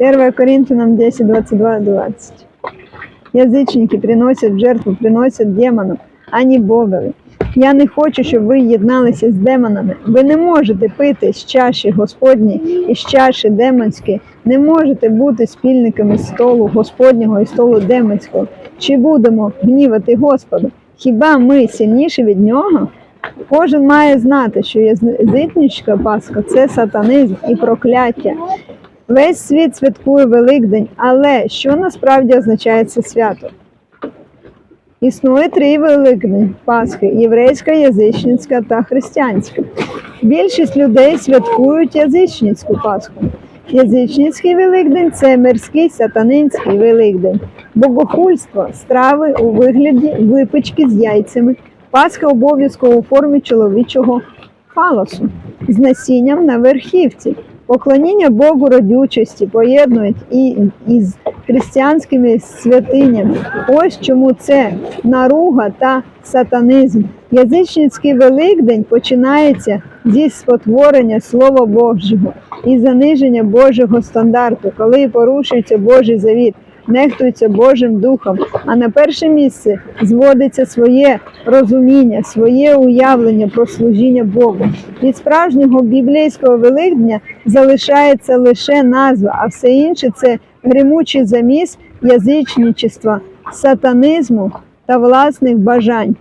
1 Коринфянам 10, 22, 20. Язичники приносять жертву, приносять демонам, а не Богові. Я не хочу, щоб ви єдналися з демонами. Ви не можете пити з чаші Господній і з чаші демонської, не можете бути спільниками столу Господнього і столу демонського. Чи будемо гнівати Господа? Хіба ми сильніші від нього? Кожен має знати, що язичницька Пасха це сатанизм і прокляття. Весь світ святкує Великдень, але що насправді означає це свято? Існує три великдень Пасхи єврейська, язичницька та християнська. Більшість людей святкують язичницьку Пасху. Язичницький Великдень це мирський сатанинський Великдень, богохульство, страви у вигляді випічки з яйцями, Пасха обов'язково у формі чоловічого фалосу з насінням на верхівці. Поклоніння Богу родючості поєднують і із християнськими святинями. Ось чому це наруга та сатанизм. Язичницький Великдень починається зі спотворення Слова Божого і заниження Божого стандарту, коли порушується Божий завіт, нехтується Божим Духом, а на перше місце зводиться своє розуміння, своє уявлення про служіння Богу. Від справжнього біблійського Великдня залишається лише назва, а все інше це гримучий заміс язичничества, сатанизму та власних бажань.